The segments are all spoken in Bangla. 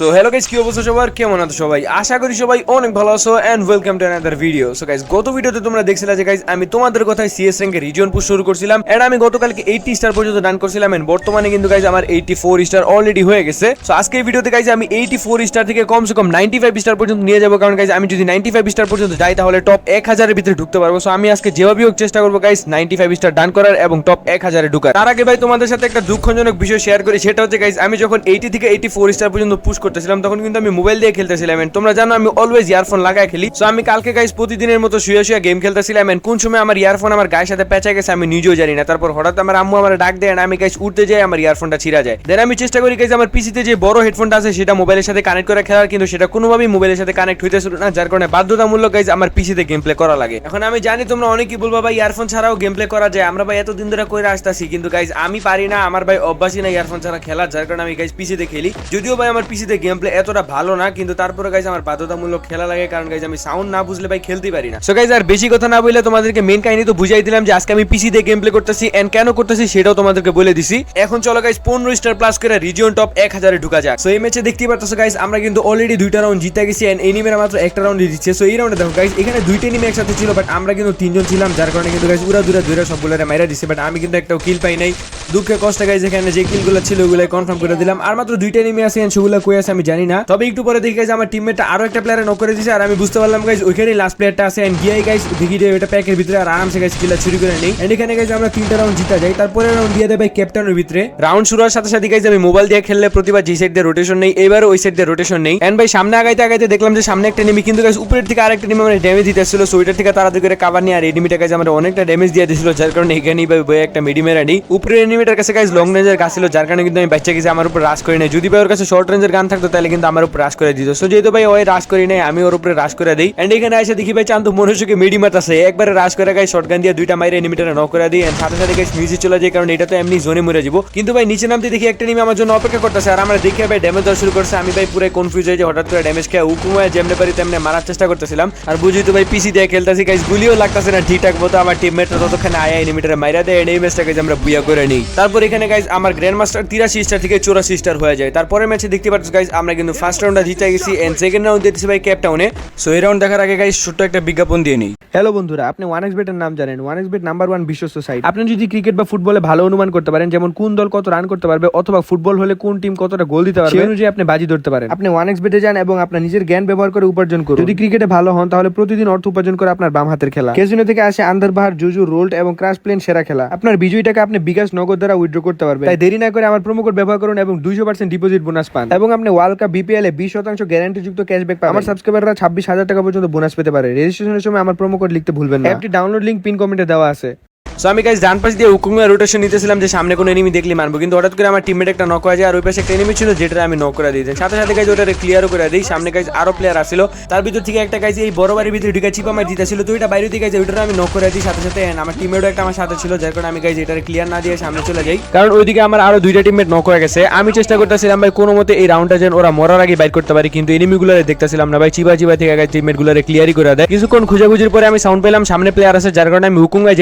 সো হ্যালো গাইস কি অবস্থা সবার? কেমন আছো সবাই? আশা করি সবাই অনেক ভালো আছো and welcome to another video so guys গত ভিডিওতে তোমরা দেখছিলে যে গাইস আমি তোমাদের কথায় সিএস র্যাঙ্কের রিজন পুশ শুরু করছিলাম এন্ড আমি গতকালকে 80 স্টার পর্যন্ত ডান করছিলাম এন্ড বর্তমানে কিন্তু গাইস আমার 84 স্টার অলরেডি হয়ে গেছে। সো আজকের ভিডিওতে গাইস আমি 84 স্টার থেকে কমসে কম 95 স্টার পর্যন্ত নিয়ে যাব। কারণ গাইস আমি যদি 95 স্টার পর্যন্ত যাই, তাহলে টপ 1000 এর ভিতরে ঢুকতে পারব। সো আমি আজকে যেভাবে হোক চেষ্টা করব গাইস 95 স্টার ডান করার এবং টপ 1000 এ ঢুকার। তার আগে, ভাই, তোমাদের সাথে একটা দুঃখজনক বিষয় শেয়ার করি। সেটা হচ্ছে গাইজ আমি যখন 80 থেকে 84 স্টার পর্যন্ত পুশ করতেছিলাম, তখন কিন্তু আমি মোবাইল দিয়ে খেলতেছিলাম and তোমরা জানো আমি অলওয়েজ ইয়ারফোন লাগায় খেলি। সো আমি কালকে গাইস প্রতিদিনের মতো শুয়ে শুয়ে গেম খেলতেছিলাম and কোন সময় আমার ইয়ারফোন আমার গায়ের সাথে পেঁচা গেছে আমি নিজেও জানি না। তারপর হঠাৎ আমার আম্মু আমার ডাক দেয় আমি গাইস উঠতে যাই, আমার ইয়ারফোনটা ছিঁড়া যায়। দেন আমি চেষ্টা করি গাইস আমার পিসিতে যে বড় হেডফোনটা আছে, সেটা মোবাইলের সাথে কানেক্ট করে খেলার, কিন্তু সেটা কোনোভাবেই মোবাইলের সাথে কানেক্ট হইতেছিল না, যার কারণে বাধ্যতামূলক গাইস আমার পিসিতে গেম প্লে করা লাগে। এখন আমি জানি তোমরা অনেকেই বলব, ভাই ইয়ারফোন ছাড়াও গেম প্লে করা যায়। আমরা ভাই এতদিন ধরে করে আসতেছি, কিন্তু গাইস আমি পারি না, আমার ভাই অভ্যাসই না ইয়ারফোন ছাড়া খেলা যার কারণে আমি গাইস পিসিতে খেলি। যদিও ভাই আমার পিসিতে গেম প্লে এতটা ভালো না, কিন্তু তারপরে গাইস আমার বাধ্যতামূলক খেলা লাগে, কারণ গাইস আমি সাউন্ড না বুঝলে ভাই খেলতে পারি না। সো গাইস আর বেশি কথা না বললে তোমাদেরকে মেন কাহিনী তো বুঝাই দিলাম যে আজকে আমি পিসি দিয়ে গেম প্লে করতেছি এন্ড কেন করতেছি সেটাও তোমাদেরকে বলে দিছি। এখন চলো গাইস পনেরো স্টার প্লাস করে রিজিয়ন টপ এক হাজারে ঢুকা যাক। সো এই ম্যাচে দেখতেই পারতেছো গাইস আমরা কিন্তু অলরেডি দুইটা রাউন্ড জিতে গেছি এন্ড এনিমেরা মাত্র একটা রাউন্ড দিচ্ছে। সো এই রাউন্ডে দেখো গাইস এখানে দুইটা এনিমি একসাথে ছিল বাট আমরা কিন্তু তিনজন ছিলাম, যার কারণে কিন্তু গাইস উড়া দুরা দুরা সবগুলো মাইরা দিছে বাট আমি কিন্তু একটাও কিল পাই নাই। দুঃখে কষ্ট গাইস এখানে যে কিলগুলো ছিল ওগুলো কনফার্ম করে দিলাম। আর মাত্র দুইটা এনিমি আছে সেগুলো কই আছে আমি জানি না। তবে একটু পরে দেখি গাইস আমার টিমমেটটা আরও একটা প্লেয়ারে নক করে দিয়েছে আর আমি বুঝতে পারলাম গাইস ওইখানেই লাস্ট প্লেয়ারটা আছে। এন্ড গিয়ে গাইস দেখি যে এটা প্যাকের ভিতরে আর আরামসে গাইস কিলটা চুরি করে নেই। এন্ড এখানে গাইস আমরা তিনটা রাউন্ড জিতা যাই। তারপরে রাউন্ড দিয়ে ভাই ক্যাপ্টেনের ভিতরে। রাউন্ড শুরু হওয়ার সাথে সাথে গাইস আমি মোবাইল দিয়ে খেললে প্রতিবার যে সাইড দিয়ে রোটেশন নেই, এবারও ওই সাইড দিয়ে রোটেশন নেই। এন্ড ভাই, সামনে আগাইতে আগাইতে দেখলাম যে সামনে একটা এনিমি কিন্তু গাইস উপরের থেকে আরেকটা এনিমি মানে ড্যামেজ দিতেছিল। সো ওইটার থেকে তাড়াতাড়ি করে কাভার নিয়ে আর এনিমিটা গাইস আমরা অনেকটা ড্যামেজ দিয়ে দিছিল। যার কারণে এখানেই ভাই বই একটা মেডি মেরা নেই উপরের এনিমিটার কাছে গাইস লং রেঞ্জের গাছ ছিল, যার কারণে কিন্তু আমি বাচ্চা গেছি, আমার উপর রাশ করে নেই। যদি ভাই ওর কাছে শর্ট রেঞ্জের গান থাকতো, তাহলে কিন্তু আমার উপর রাশ করে দিত। সো যেহেতু ভাই, ওই রাশ করি নাই, আমি ওর উপরে রাশ করে দিই। এন্ড এখানে এসে দেখি ভাই চান্ত মনুষ্যকে মেডি মারতাছে। একবারে রাশ করে গাইস শর্ট গান দিয়ে দুইটা মাইরে এনিমিটারে নক করে দিই। And সাথে সাথে গাইস নিচে চলে যায়, কারণ এটা তো এমনি জোনে মরে যাব। কিন্তু ভাই, নিচে নামতে দেখি একটা এনিমি আমার জন্য অপেক্ষা করতেছে। আর আমরা দেখে ভাই ড্যামেজ দেওয়া শুরু করছে। আমি ভাই, পুরো কনফিউজ হয়ে যে হঠাৎ করে ড্যামেজ খেয়ে উকুমায় যেমনে পারি তেমনি মারার চেষ্টা করতেছিলাম। আর বুঝি তো ভাই পিসি দিয়ে খেলতেছি গাইস গুলিও লাগতেছে না। ঠিকঠাক মতো আমার টিমমেটরা ততক্ষণে আয়া এনিমিটারে মাইরা দেয়। এই ম্যাচটাকে আমরা বুয়া করে নিই। তারপর এখানে গাইস আমার গ্র্যান্ড মাস্টার তিরাশি স্টার থেকে চৌরাশি স্টার হয়ে যায়। তারপরে ম্যাচে দেখতে পাচ্ছ গাইস আমরা কিন্তু ফার্স্ট রাউন্ডটা জিতে গেছি এন্ড সেকেন্ড রাউন্ড দিতেছি ভাই ক্যাপ টাউনে সো এই রাউন্ড দেখার আগে গাইস ছোট্ট একটা বিজ্ঞাপন দিয়ে নিই। হ্যালো বন্ধুরা আপনি ওয়ান এক্স বেটের নাম জানেন। One X bet number one বিশ্বস্ত সাইট আপনি যদি ক্রিকেট বা ফুটবলে ভালো অনুমান করতে পারেন যেমন কোন দল কত রান করতে পারবে অথবা ফুটবল হলে কোন টিম কতটা গোল দিতে পারবে সেই অনুযায়ী আপনি বাজি ধরতে পারেন। আপনি ওয়ান এক্স বেটে যান এবং আপনার নিজের জ্ঞান ব্যবহার করে উপার্জন করুন। যদি ক্রিকেটে ভালো হন তাহলে প্রতিদিন অর্থ উপার্জন করে আপনার বাম হাতের খেলা। কেজিনো থেকে আসে আন্দারবাহার জুজু রোল্ড এবং ক্রাশ প্লেন সেরা খেলা। আপনার বিজয়ী টাকা আপনি বিকাশ নগদ দ্বারা উইথড্র করতে পারবেন। তাই দেরি না করে আমার প্রোমো কোড ব্যবহার করুন এবং দুইশো পার্সেন্ট ডিপোজিট বোনাস পান। এবং আপনি ওয়ার্ল্ড কাপ বিপিএল এ বিশ শতাংশ গ্যারান্টি যুক্ত ক্যাশব্যাক পাবে। আমার সাবস্ক্রাইবাররা ছাব্বিশ হাজার টাকা পর্যন্ত বোনাস পেতে পারে। রেজিস্ট্রেশনের সময় আমার প্রোমো কোড লিখতে ভুলবেন না। অ্যাপটি ডাউনলোড লিঙ্ক পিন কমেন্টে দেওয়া আছে। সো আমি গাইস ডান পাশ দিয়ে উকুমে রোটেশন নিতেছিলাম যে সামনে কোনো এনিমি দেখলে মারবো। কিন্তু হঠাৎ করে আমার টিমমেট একটা নক হয়ে যায় আর ওই পাশে একটা এনিমি ছিল যেটা আমি নক করে দিয়েছি। সাথে সাথে গাইজ ওটা ক্লিয়ারও করে দিই। সামনে গাইজ আরও প্লেয়ার আসছিল। তার ভিতর থেকে একটা গাইজ এই বড় বাড়ির ভিতরে ঢুকে চিপা মার দিতেছিল। তো ওইটা বাইরে দিকে গাইজ ওইটা আমি নক করে দিই। সাথে সাথে আমার টিমমেটও একটা আমার সাথে ছিল। যার কারণে আমি গাইজ এটার ক্লিয়ার না দিয়ে সামনে চলে যাই। কারণ ওইদিকে আমার আরও দুইটা টিমমেট নক হয়ে গেছে। আমি চেষ্টা করতেছিলাম ভাই কোনো মতে এই রাউন্ডটা যেন ওরা মরার আগে বাইট করতে পারি। কিন্তু এনিমিগুলো দেখতেছিলাম না ভাই। চিবা চিবা থেকে গাইজ ক্লিয়ারই করে দেয়। কিছুক্ষণ খুঁজাখুঁজির পরে আমি সাউন্ড পেলাম। সামনে প্লেয়ার আছে। যার কারণে আমি হুকুম গায়ে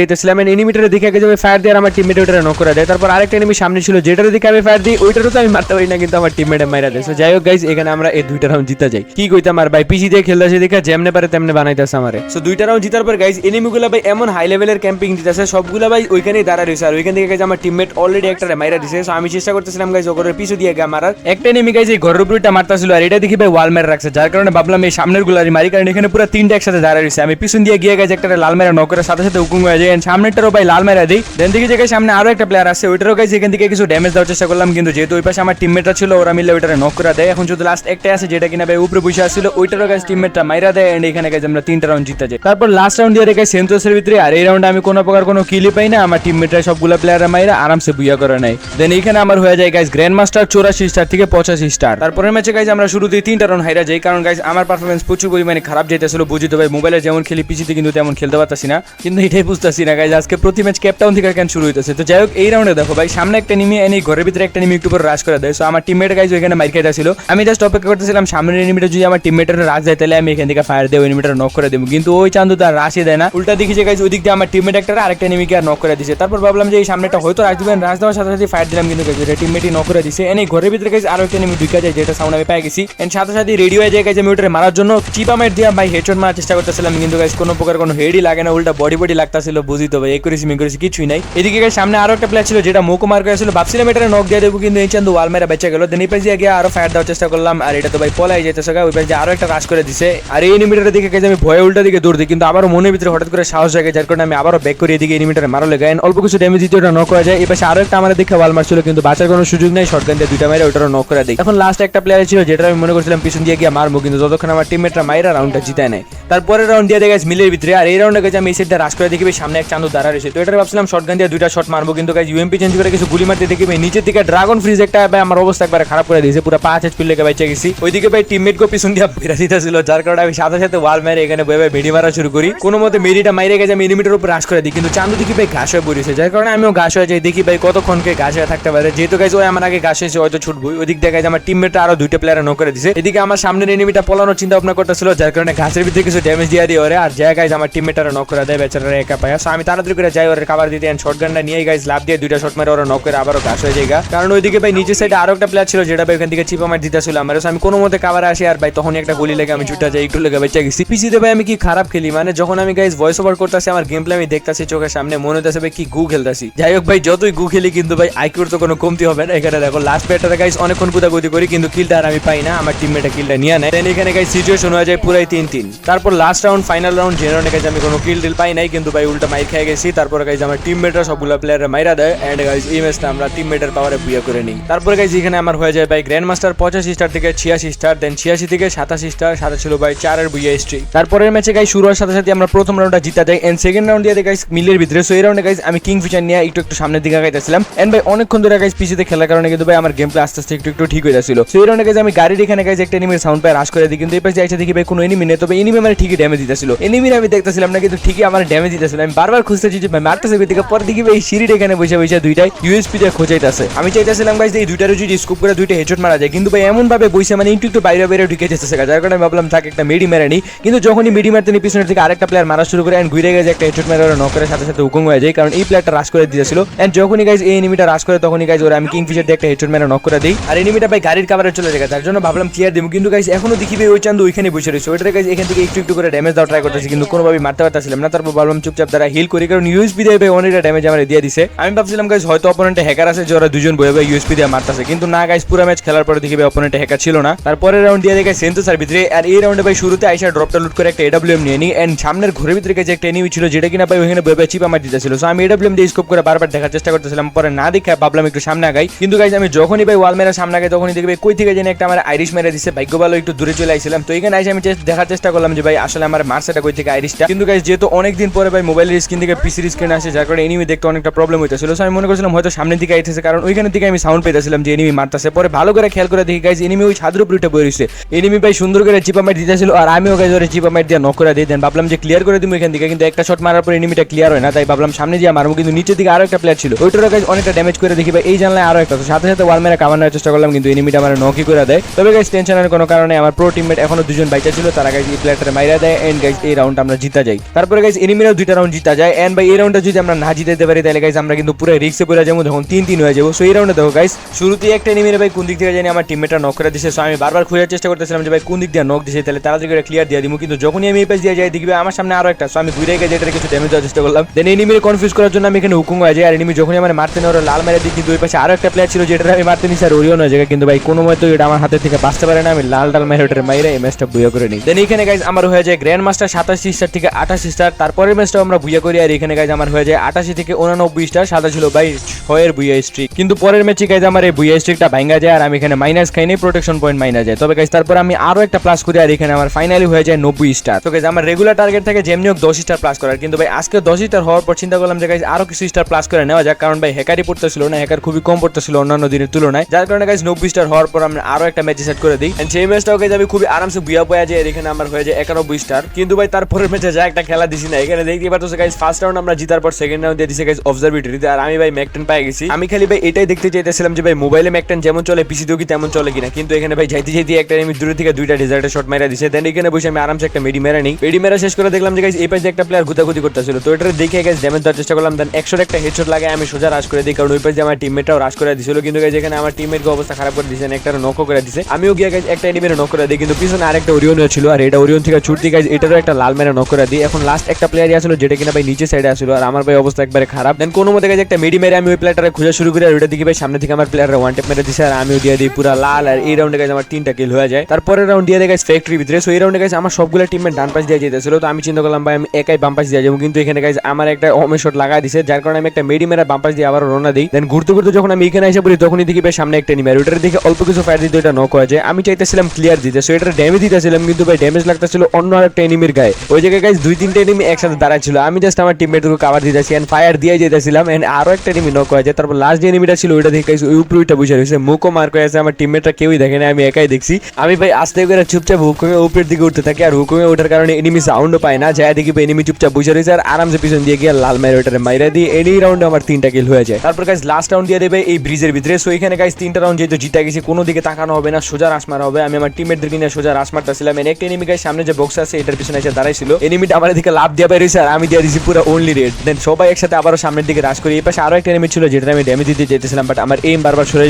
যাইতেছিলাম এনিমিটারে দেখে গেছে ফায়ার দিয়ে আমার টিমমেট ওইটা নক করে দেয়। তারপর আরেকটা এনিমি সামনে ছিল, যেটার দিকে আমি ফায়ার দিই, ওইটারও তো আমি মারতে পারি না, কিন্তু আমার টিমমেটে মাইরা দেয়। যাই হোক গাইজ এখানে আমরা এই দুইটা রাউন্ড জিতা যাই। কি কইতাম আর ভাই পিসি দিয়ে খেলতেছে দেখে যেমনে পারে তেমনে বানাইতেছে আমারে। সো দুইটা রাউন্ড জিতার পর গাইজ এনিমিগুলো ভাই এমন হাই লেভেলের ক্যাম্পিং দিতেছে, সবগুলো ভাই ওইখানেই দাঁড়া রয়েছে আর ওইখান থেকে গাইজ আমার টিমমেট অলরেডি একটা মাইরা দিছে। সো আমি চেষ্টা করতেছিলাম গাইজ ওগরের পিছু দিয়ে গা মারার। একটা এনিমি গাইজ এই ঘরের উপরটা মারতাছিল, আর এটা দেখি ভাই ওয়াল মেরে রাখছে। যার কারণে ভাবলাম এই সামনের গুলারি মারি, কারণ এখানে পুরো তিনটা একসাথে দাঁড়া রয়েছে আমি পিছন দিয়ে গিয়ে গেছে একটা লাল মেরা নকরের সাথে সাথে হুকুম হয়ে যায়। And সামনেরটারও ভাই লাল মেরা দিই। দেন দেখি যে সামনে আরও একটা প্লেয়ার আছে, ওইটারও গাইজ এখান থেকে কিছু ড্যামেজ দেওয়ার চেষ্টা করলাম, কিন্তু যেহেতু ওই পাশে আমার টিমমেটরা ছিল, ওরা মিলে ওইটারে নক করে দেয়। এখন শুধু লাস্ট একটা আছে যেটা কিনা ভাই উপরে বসে আসছিল ওইটারও গাইজ টিমমেটটা মাইরা দেয় এন্ড এখানে গাইজ আমরা তিনটা রাউন্ড জিতে যাই। তারপর লাস্ট রাউন্ড দিয়ে রেখে সেন্টোসের ভিতরে, আর এই রাউন্ডে আমি কোনো প্রকার কোনো কিলি পাই না, আমার টিমমেটরা সবগুলো প্লেয়াররা মাইরা আরামসে বুইয়া করে নেয়। দেন এখানে আমার হয়ে যায় গাইজ গ্র্যান্ড মাস্টার চৌরাশি স্টার থেকে পঁচাশি স্টার তারপরের ম্যাচে গাইজ আমরা শুরুতেই তিনটা রাউন্ড হাইরা যাই, কারণ গাইজ আমার পারফরমেন্স প্রচুর পরিমাণে খারাপ যেতেছিল বুঝিতে ভাই মোবাইলে যেমন খেলি পিছিতে কিন্তু তেমন খেলতে পারতাছি না। কিন্তু এটাই বুঝতেছি না গাইজ আজকে প্রতি ম্যাচ ক্যাপটাউন থেকে কেন শুরু হইতেছে? তো যাই হোক, এই রাউন্ডে দেখো ভাই, সামনে একটা নিমি এনে ঘরের ভিতরে একটা নিমি একটু পরে রাশ করে দেয়। সো আমার টিমমেট গাইজ ওইখানে মাইর খাইতে ছিল আমি জাস্ট অপেক্ষা করতেছিলাম, সামনের এনিমিটা যদি আমার টিমমেটের রাশ দেয়, তাহলে আমি এখান থেকে ফায়ার দিয়ে এনিমিটা নক করে দেবো। কিন্তু ওই চান্দু তার রাশই দেয় না। উল্টা দেখি যে গাইজ ওই দিক দিয়ে আমার টিমমেট একটা আরেকটা নিমিকে আর নক করে দিছে। তারপর ভাবলাম যে এই সামনেটা হয়তো রাশ দিবেন রাশ দেওয়ার সাথে সাথে ফায়ার দিলাম কিন্তু গাইজ এটা টিমমেটই নক করে দিছে। এনে ঘরের ভিতরে গাইজ আরও একটা নিমি ঢুকে যায়, যেটা সাউন্ড আমি পেয়ে গেছি। এন্ড সাথে সাথে রেডি হয়ে যায় গাইজ আমি ওটারে মারার জন্য চিপা মাইট দিয়ে ভাই হেডশট মারার চেষ্টা করতেছিলাম। কিন্তু গাইজ কোনো প্রকার কোনো হেডই লাগে না, উল্টা বডি বডি লাগতাছিল, বুঝি তো ভাই একুরেসি মেকুরেসি কিছুই নাই। এদিকে সামনে আরও একটা প্লেয়ার ছিল, যেটা মোকো মার করেছিল। ভাবছিলাম এটা নক দিয়ে দেবো, কিন্তু এই চান্দু ওয়াল মেরা বেঁচে গেল। দেন এই পাশে গিয়ে আরও ফায়ার দেওয়ার চেষ্টা করলাম, আর এটা তো ভাই পলাই যেতেছে ওই পাশে আরও একটা রাশ করে দিছে। আর এই এনিমিটার দিকে গেছে আমি ভয়ে উল্টা দিকে দৌড় দিই, কিন্তু আবারও মনের ভিতরে হঠাৎ করে সাহস জাগে, যার কারণে আমি আবারও ব্যাক করে এদিকে এনিমিটার মারা লেগে অল্প কিছু ড্যামেজ দিতে ওটা নক করা যায়। এই পাশে আরও একটা আমার দেখে ওয়াল মারছিল, কিন্তু বাঁচার কোনো সুযোগ নেই। শর্টগান দিয়ে দুইটা মাইরে ওটারও নক করে দিই এখন লাস্ট একটা প্লেয়ার ছিল, যেটা আমি মনে করছিলাম পিছন দিয়ে গিয়ে মারবো, কিন্তু যতক্ষণ আমার টিমমেটরা মাইরা রাউন্ডটা জিতায় নেয় তারপরে রাউন্ড দিয়ে দেখে মিলের ভিতরে। আর এই রাউন্ডে গেছে আমি এই সাইডটা রাশ করে দেখি, সামনে এক চান্দু দাঁড়া রয়েছে তো এটা ভাবছিলাম শর্টগান দিয়ে দুইটা শট মারবো, কিন্তু গাইজ ইউএমপি চেঞ্জ করে কিছু গুলি মারতে দেখি ভাই। নিচের দিকে ড্রাগন ফ্রিজ একটা ভাই, আমার অবস্থা একবার খারাপ করে দিয়েছে। পুরো পাঁচ এইচপি লেগে বেঁচে গেছি ওইদিকে ভাই টিমমেট গো পিছন দিয়ে বেরা দিতেছিল, যার কারণে আমি সাথে সাথে ওয়াল মেরে এখানে বয়ে ভাই মেডি মারা শুরু করি। কোনো মতে মেডিটা মাইরে গেছে, আমি এনিমিটার উপর রাশ করে দিই, কিন্তু চান্দু দেখি ভাই ঘাস হয়ে পড়েছে। যার কারণে আমিও ঘাস হয়ে যাই, দেখি ভাই কতক্ষণকে ঘাস হয়ে থাকতে পারে। যেহেতু গাইজ ওই আমার আগে ঘাস হয়েছে, হয়তো ছুটবই ওইদিক দিয়ে গাইজ আমার টিমমেটটা আরও দুইটা প্লেয়ার নক করে দিছে। এদিকে আমার সামনের এনিমিটা পলানোর চিন্তা ভাবনা করতেছিল, যার কারণে ঘাসের ভিতরে কিছু ড্যামেজ দিয়ে দিয়ে ওরে। আর যা গাইজ আমার টিমমেটারা নক করে দেয় বেচারা একা পায়। আমি তাড়াতাড়ি করে যাই ওর কাভার দিতে শর্ট গানটা নিয়ে গাইজ লাভ দিয়ে দুইটা শট মারে ওরা নক করে আবারও ঘাস হয়ে যায় কারণ ওইদিকে ভাই নিচের সাইডে আরও একটা প্লেয়ার ছিল যেটা ভাই ওখান থেকে চিপা মার দিতেছিল আমার আমি কোনো মতে কাভারে আসি আর ভাই তখনই একটা গুলি লেগে আমি ছুটা যাই, একটু লেগে বেঁচে গেছি। পিসিতে আমি কি খারাপ খেলি? মানে যখন আমি গাইজ ভয়েস ওভার করতেছি, আমার গেম প্লে আমি দেখতাছি চোখের সামনে, মনে হইতেছে ভাই কি গু খেলতাছি। যাই হোক ভাই, যতই গু খেলি কিন্তু ভাই আইকিউর তো কোনো কমতি হবে না। এখানে দেখো লাস্ট ব্যাটারে গাইজ অনেকক্ষণ কুদাকুদি করি, কিন্তু কিলটা আর আমি পাই না। আমার টিমমেটে কিলটা নিয়ে নেয়। দেন এখানে গাইজ সিচুয়েশন হয়ে যায় পুরাই তিন তিন। তারপর লাস্ট রাউন্ড ফাইনাল রাউন্ড রাউন্ডে গাইজ আমি কোনো কিল টিল পাই নাই, কিন্তু ভাই উল্টা মাইর খেয়ে গেছি। তারপর গাইজ আমার টিমমেটরা সবগুলো প্লেয়ারে মাইরা দেয় এন্ড গাইজ এই ম্যাচটা আমরা টিমমেটের পাওয়ারে বুয়া করে নিই। তারপরে গাইজ এখানে আমার হয়ে যায় ভাই গ্র্যান্ড মাস্টার পঁচাশি স্টার থেকে ছিয়াশি স্টার দেন ছিয়াশি থেকে সাতাশি স্টার সাথে ছিল ভাই চারের বুয়া স্ট্রিক তারপরের ম্যাচে গাইজ শুরু হওয়ার সাথে সাথে আমরা প্রথম রাউন্ডটা জিতা যাই এন্ড সেকেন্ড রাউন্ড দিয়ে গাইজ মিলের ভিতরে। সো এই রাউন্ডে গাইজ আমি কিং ফিচার নিয়ে একটু একটু সামনের দিকে গাইতেছিলাম এন্ড ভাই অনেকক্ষণ ধরে গাইজ পিছিয়ে খেলার কারণে কিন্তু ভাই আমার গেম প্লে আস্তে আস্তে একটু একটু ঠিক হয়ে যাচ্ছিল। সো এই রাউন্ডে গাইজ আমি গাড়ির এখানে গাইজ একটা এনিমির সাউন্ড পায় রাশ করে দিই, কিন্তু এই পাশে এসে দেখি ভাই কোনো এনিমি নেই, তবে এনিমি আমার ঠিকই ড্যামেজ দিতেছিল। এনিমির আমি দেখতেছিলাম না, কিন্তু ঠিকই আমার ড্যামেজ দিতেছিল। আমি বারবার খুঁজতেছি ভাই মারতেছে দিকে পরে দেখি ভাই সিঁড়ির এখানে বসে বসে দুইটাই ইউএসপি দিয়ে খোঁজাইতেছে আমি চাইতেছিলাম গাইজ এই দুইটার যদি স্কোপ করে দুইটা হেডশট মারা যায়, কিন্তু ভাই এমন ভাবে বসে মানে একটু একটু বাইরে বাইরে ঢুকে যেতেছে যার কারণে ভাবলাম, থাক, একটা মেডি মেরে নি কিন্তু যখনই মেডি মারতে নি পিছনের থেকে আরেকটা প্লেয়ার মারা শুরু করে এন্ড ঘুরে গেছে একটা হেডশট মেরে নক সাথে সাথে হুকুম হয়ে যায়। কারণ এই প্লেয়ারটা রাশ করে দিয়েছিল এন্ড যখনই গাইজ এই এনিমিটা রাশ করে, তখনই গাইজ ওরা আমি কিং ফিশার দিয়ে একটা হেডশট মেরে নক করে দিই। আর এনিমিটা ভাই গাড়ির কাভারে চলে যায় তার জন্য ভাবলাম ক্লিয়ার দিব। কিন্তু গাইজ এখনও দেখি ভাই ওই চান্দু ওইখানে বসে রয়েছে। ওইটা গাইজ এখান থেকে একটু একটু করে ড্যামেজ দেওয়া ট্রাই করতেছি, কিন্তু কোনোভাবে মারতে পারতেছিলাম না। তারপর ভাবলাম, চুপচাপ তারা হিল করি। কারণ ইউএসপি দিয়ে ভাই অনেকটা ড্যামেজ আমার দিয়ে দিছে। আমি ভাবছিলাম গাইজ হয়তো অপোনেন্টে হ্যাকার আছে যে ওরা দুজন বয়ে বয়ে ইউএসপি দিয়ে মারতেছে। কিন্তু না গাইজ পুরো ম্যাচ খেলার পরে দেখি ভাই অপোনেন্টে হ্যাকার ছিল না। তারপরে রাউন্ড দিয়ে দেখে সেন্টোসার ভিতরে, আর এই রাউন্ডে ভাই শুরুতে আইসা ড্রপটা লুট করে একটা এডব্লিউএম নিয়ে নিই এন্ড সামনের ঘরের ভিতরে যে একটা এনিমি ছিল, যেটা কিনা ভাই ওখানে বয়ে চিপ আমার দিতেছিল। সো আমি এডব্লিউএম দিয়ে স্কোপ করে বারবার দেখার চেষ্টা করতেছিলাম, পরে না দেখে ভাবলাম একটু সামনে আগাই। কিন্তু গাইজ আমি যখনই ভাই ওয়াল মেরা সামনে আগাই, তখনই দেখবে কই থেকে জানি একটা আমার আইরিশ মেরে দিছে। ভাগ্য ভালো, একটু দূরে চলে আইছিলাম। তো এখানে আইসে আমি দেখার চেষ্টা করলাম যে ভাই আসলে আমার মার্সেটা কই থেকে আইরিশটা কিন্তু গাইজ যেহেতু অনেকদিন পরে ভাই মোবাইলের স্ক্রিন থেকে পিসির স্ক্রিন আসে, যার কারণে এনিমি দেখতে অনেকটা প্রবলেম হইতেছিল। সো আমি মনে করছিলাম হয়তো সামনের দিকে আইতেছে, কারণ ওইখানের দিকে আমি সাউন্ড পেতেছিলাম যে এনিমি মারতেছে। পরে ভালো করে খেয়াল করে দেখি গাইজ এনিমি ওই ছাদের উপর উঠে বই রয়েছে এনিমি ভাই সুন্দর করে চিপা মাইট দিতেছিল, আর আমিও গাইজ ওরে চিপা মাইট দিয়ে নক করে দিই দেন। ভাবলাম যে ক্লিয়ার করে দিব এখান থেকে, কিন্তু একটা শট মারার পর এনিমিটা ক্লিয়ার হয় না, তাই ভাবলাম সামনে দিয়ে মারবো, কিন্তু নিচের দিকে আরও একটা প্লেয়ার ছিল। ওইটার গাইজ অনেকটা ড্যামেজ করে দেখি ভাই এই জানলায় আরও একটা। সাথে সাথে ওয়াল মেরে কামানোর চেষ্টা করলাম, কিন্তু এনিমিটা আমার নকি করে দেয়। তবে গাইজ টেনশনের কোনো কারণে আমার প্রো টিমমেট এখনও দুজন বাইচা ছিল, তারা গাইজ এই প্লেয়ারটা মাইরা দেয় এন্ড গাইজ এই রাউন্ড আমরা জিতা যাই। তারপরে গাইজ এনিমিরাও দুইটা রাউন্ড জিতা যায় এন্ড এই রাউন্ডটা যদি আমরা না জিতাতে পারি, তাহলে গাইজ আমরা কিন্তু পুরো রিক্সে পড়ে যাব। তখন তিন তিন হয়ে যাব। সো এই রাউন্ডে দেখো গাইজ শুরুতেই একটা এনিমিরে ভাই কোন দিক থেকে জানি আমার টিমমেটটা নক করে দিছে। সো আমি বারবার খোঁজার চেষ্টা করতেছিলাম যে ভাই কোন দিক দিয়ে নক দিছে, তাহলে তাড়াতাড়ি করে ক্লিয়ার দিয়ে দিব কিন্তু যখনই আমি এই পাশ দিয়ে যাই, দেখবে আমার সামনে আরও একটা। সো আমি ঘুরে গিয়ে যেটা কিছু ড্যামেজ দেওয়ার চেষ্টা করলাম। দেন এনিমিরে কনফিউজ করার জন্য আমি এখানে হুকুম হয়ে যাই। আর এনিমি যখনই আমার মারতে নেওয়ার লাল মেরে দিই কিন্তু ওই পাশে আরও একটা প্লেয়ার ছিল যেটা আমি মারতে নিছি, আর ওরিও নয় জায়গা কিন্তু ভাই, কোনো মতো এটা আমার হাতে থেকে বাঁচতে পারে না। আমি লাল ডাল মেরে ওটার মাইরে এই ম্যাচটা বুয়া করে নিই। দেন এখানে গাইজ আমার হয়ে যায় গ্র্যান্ড মাস্টার সাতাশি স্টার থেকে আঠাশি স্টার তারপরের ম্যাচটাও আমরা বুয়া করি, আর এখানে গাইজ আমার হয়ে যায় আটাশি থেকে উনানব্বই স্টার সাদা ছিল ভাই ছয়ের বুয়া স্ট্রিক কিন্তু পরের ম্যাচে গাইজ আমার এই বুয়া স্ট্রিকটা ভাঙ্গা যায় আর আমি এখানে মাইনাস খাই নেই প্রোটেকশন পয়েন্ট মাইনাস যায়। তবে গাইজ তারপর আমি আরও একটা প্লাস করি আর এখানে আমার ফাইনালি হয়ে যায় নব্বই স্টার তো গাইজ আমার রেগুলার টার্গেট থাকে যেমনি হোক দশ স্টার প্লাস করার। কিন্তু ভাই, আজকে দশ স্টার হওয়ার পর চিন্তা করলাম যে গাইজ আরও কিছু স্টার প্লাস করে নেওয়া যাক। কারণ ভাই হ্যাকারই পড়তেছিল না হ্যাকার খুবই কম পড়তেছিল অন্যান্য দিনের তুলনায়। যার কারণে গাইজ নব্বই স্টার হওয়ার পর আমরা আরও একটা ম্যাচে সেট করে দিই। সেই ম্যাচটাও গাইজ আমি খুবই আরামসে বুয়া পয়া যায় এখানে আমার হয়ে যায় একানব্বই স্টার কিন্তু ভাই, তারপরের ম্যাচে যা একটা খেলা দিছি না। এখানে দেখতে পাচ্ছ গাইজ ফার্স্ট রাউন্ড আমরা জিতার পর সেকেন্ড রাউন্ড দিয়ে দিছে গাইজ অবজারভেটরিতে আর আমি ভাই ম্যাকটেন পাই গেছি। আমি খালি ভাই এটাই দেখতে চাইতেছিলাম যে ভাই মোবাইলে ম্যাকটেন যেমন চলে পিসিতেও কি তেমন চলে কিনা। কিন্তু এখানে ভাই যাইতে যাইতে একটা আমি দূরে থেকে দুইটা ডেজার্টের শট মেরা দিছে। দেন এখানে বসে আমি আরামসে একটা মেডি মেরা নিই। মেডি মেরা শেষ করে দেখলাম যে গাইজ এই পাশে একটা প্লেয়ার গুতাগুতি করতেছিল। তো এটা দেখে গাইজ ড্যামেজ দেওয়ার চেষ্টা করলাম দেন একশোর একটা হেডশট লাগে আমি সোজা রাশ করে দিই। কারণ ওই পাশে আমার টিমমেটটাও রাশ করে দিছিল। কিন্তু গাইজ এখানে আমার টিমমেটকে অবস্থা খারাপ করে দিয়েছে একটা নক করে দিছে। আমিও গিয়ে গাইজ একটা এনিমের নক করে দিই। কিন্তু পিছনে আরেকটা ওরিয়ন ছিল। আর এটা ওরিয়ন থেকে ছুটতে গাইজ এটারও একটা লাল মেরা নক করে দিই। এখন লাস্ট একটা প্লেয়ারই আসলো, যেটা কিনা ভাই নিচে সাইডে আসলো আর আমার ভাই অবস্থা একবারে খারাপ। দেন কোনো মতে গাইজ একটা মেডি মেরে আমি ওই প্লেয়ারটা খোঁজা শুরু করি আর ওইটা দিকে ভাই, সামনে থেকে আমার প্লেয়াররা ওয়ান টেপ মেরে দিছে আর আমিও দিয়ে দিই পুরো লাল আর এই রাউন্ডে গাইজ আমার তিনটা কিল হয়ে যায়। তারপরে রাউন্ড দিয়ে গাইজ ফ্যাক্টরি ভিতরে সো এই রাউন্ডে গাইজ আমার সবগুলো টিমের ডান পাশ দিয়ে যেতেছিল তো আমি চিন্তা করলাম, ভাই, আমি একাই বাম পাশ দিয়ে যাব। কিন্তু এখানে গাইজ আমার একটা হোমে শট লাগা দিছে, যার কারণে আমি একটা মেডি মেরা বাম পাশ দিয়ে আবার রওনা দিই। দেন ঘুরতে ঘুরতে যখন আমি এখানে এসে পড়ি, তখনই দেখি, ভাই, সামনে একটা নিমে ওটার দিকে অল্প কিছু ফায়ার দিতে ওটা নক হয়ে যায়। আমি চাইতেছিলাম ক্লিয়ার দিতে সো এটার ড্যামেজ দিতেছিলাম, কিন্তু ভাই ড্যামেজ লাগতেছিল অন্য আরেকটা এনিমির গায়ে। ওই জায়গায় গাইজ দুই তিনটা এনিমি একসাথে দাঁড়ায় ছিল। আমি জাস্ট আমার টিমমেটকে কাভার দিতেছি এন্ড ফায়ার দিয়ে যেতেছিলাম এন্ড আরও একটা এনিমি নক হয়ে যায় তারপর লাস্ট যে এনিমিটা ছিল, ওইটা দেখে ওই উপরে ওইটা বসে রয়েছে। মুখও মার করে আছে, আমার টিমমেটরা কেউই দেখে না আমি একাই দেখছি। আমি ভাই আস্তে করে চুপচাপ হুকুমে উপরের দিকে উঠতে থাকি, আর হুকুমে ওঠার কারণে এনিমি সাউন্ডও পায় না। যায় দেখি এনিমি চুপচাপ বসে রয়েছে, আর আরামসে পিছন দিয়ে গিয়ে লাল মাইরে ওটারে মাইরা দিয়ে এনি রাউন্ডে আমার তিনটা কিল হয়ে যায়। তারপর গাইজ লাস্ট রাউন্ড দিয়ে দেবে এই ব্রিজের ভিতরে। সো এখানে গাইজ তিনটা রাউন্ড যেহেতু জিতে গেছি, কোনো দিকে তাকানো হবে না, সোজা রাস মারা হবে। আমি আমার টিমমেটদের নিয়ে সোজা রাস মারতেছিলাম একটা এনিমি গাইজ সামনে যে বক্স আছে, এটার পিছনে এসে দাঁড়াইছিল। এনিমিটা আমার দিকে লাভ দিয়ে বেরিয়েছে আর আমি দিয়ে দিয়েছি পুরো অনলি দেন সবাই একসাথে আবারও সামনের দিকে রাস করি, এই পাশে আরও একটা ছিল যেটা আমি ড্যামেজ দিতে যেতেছিলাম বাট আমার বারবার সরে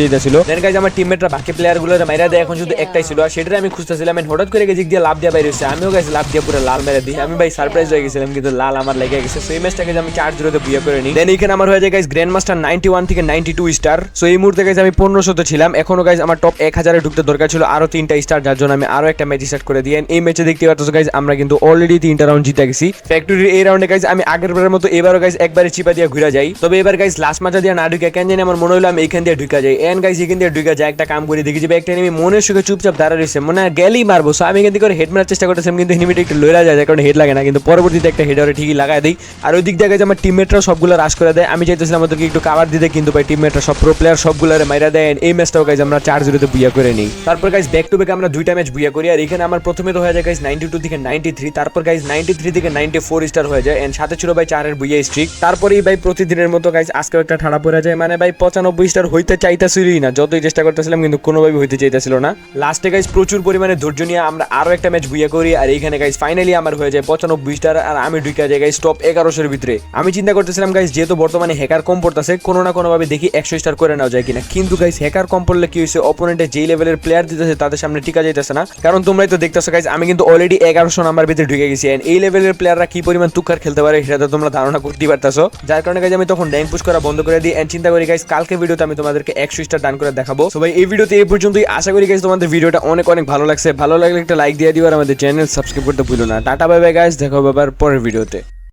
দেন গাইজ আমার টিমমেটরা বাকি মাইরা দেয়, এখন শুধু একটাই ছিল, আর সেটাই আমি খুঁজতেছিলাম হঠাৎ করে গেছি দিয়ে লাভ দিয়ে বাইরে হচ্ছে আমিও গাইজ লাভ দিয়ে পুরো লাল মেরে দিই। আমি ভাই সারপ্রাইজ হয়ে গেছিলাম, কিন্তু লাল আমার লেগে গেছে। সো এই ম্যাচটাকে আমি চার জিরোতে বুয়ে করে নিই। দেন এখানে আমার হয়ে যায় guys grand master ninety one থেকে নাইনটি টু স্টার সো এই মুহূর্তে গাইজ আমি পনেরোশোতে ছিলাম। এখনও গাইজ আমার টপ এক হাজারে ঢুকতে দরকার ছিল আরও তিনটা স্টার যার জন্য আমি আরও একটা ম্যাচ স্টার্ট করে দিই। এই ম্যাচে দেখতে পাচ্ছ গাইজ আমরা কিন্তু অলরেডি তিনটা রাউন্ড জিতে গেছি। ফ্যাক্টরির এই রাউন্ডে গাইজ আমি আগের বারের মতো এবারও গাইজ একবারে চিপা দিয়ে ঘুরে যাই। তবে এবার গাইজ লাস্ট ম্যাচে দিয়ে না ঢুকে, কেন জানি আমার মনে হলো আমি এখান দিয়ে ঢুকা যাই। এন গাইজ এখান দিয়ে ঢুকা যায়, একটা কাম করে, দেখি যে একটা এনিমি মনের সুখে চুপচাপ দাঁড়া রয়েছে। মনে হয় গেলেই মারবো। সো আমি এখান থেকে হেড মারার চেষ্টা করতেছিলাম কিন্তু এনিমিটা একটু লড়া যায় কারণে হেড লাগে না। কিন্তু পরবর্তীতে একটা হেডারে ঠিকই লাগাই দিই। আর ওই দিক দিয়ে গাইজ আমার টিমমেটরা সবগুলো রাশ করে দেয়। আমি চাইতেছিলাম আমাদেরকে একটু কাভার দিতে কিন্তু ভাই টিমমেটরা সব প্রো প্লেয়ার সবগুলো মাইরা দেয়। এই ম্যাচটাও গাইজ আমরা চার জিরোতে বুয়া করে নিই। তারপর গাইজ ব্যাক টু ব্যাক আমরা দুইটা ম্যাচ বুয়া করি। আর এখানে আমার প্রথমে তো হয়ে যায় গাইজ নাইনটি টু থেকে নাইনটি থ্রি তারপর গাইজ নাইনটি থ্রি থেকে নাইনটি ফোর স্টার হয়ে যায়। এন্ড সাথে ছিল ভাই চারের বুয়া স্ট্রিক তারপরেই ভাই প্রতিদিনের মতো গাইজ আজকেও একটা ঠাড়া পড়ে যায়। মানে ভাই পঁচানব্বই স্টার হইতে চাইতেছিলই না। যতই চেষ্টা করতেছিলাম, কিন্তু কোনোভাবে হইতে চাইতেছিল না। লাস্টে গাইজ প্রচুর পরিমাণে ধৈর্য নিয়ে আমরা আরও একটা ম্যাচ বুয়া করি। আর এইখানে গাইজ ফাইনালি আমার হয়ে যায় পঁচানব্বই স্টার আর আমি ঢুকে যাই গাইজ টপ এগারোশোর ভিতরে। আমি চিন্তা করতেছিলাম গাইজ যেহেতু বর্তমানে হ্যাকার কম পড়তেছে, কোনো না কোনোভাবে দেখি একশো স্টার করে নেওয়া যায় কিনা। কিন্তু গাইজ হ্যাকার কম পড়লে কি হয়েছে অপোনেন্টে যেই লেভেলের প্লেয়ার দিতেছে, তাদের সামনে টিকা যাইতেছে না। কারণ তোমরাই তো দেখতেছো গাইজ আমি কিন্তু অলরেডি এগারোশো নাম্বার ভিতরে ঢুকে গেছি। এই লেভেলের প্লেয়াররা কি পরিমাণ তুকার খেলতে পারে, সেটা তো তোমরা ধারণা করতে পারতাছো। যার কারণে গাইজ আমি তখন র্যাঙ্ক পুশ করা বন্ধ করে দিই। এন্ড চিন্তা করি গাইজ কালকে ভিডিওতে আমি তোমাদেরকে একশো স্টার ডান করে দেখাবো। সো ভাই, এই ভিডিওতে এই পর্যন্তই। আশা করি গাইজ তোমাদের ভিডিওটা অনেক অনেক ভালো লাগছে। ভালো লাগলে একটা লাইক দিয়ে দিও আর আমাদের চ্যানেল সাবস্ক্রাইব করতে ভুলো না। টাটা বাই বাই গাইজ দেখো বাবার পরের ভিডিওতে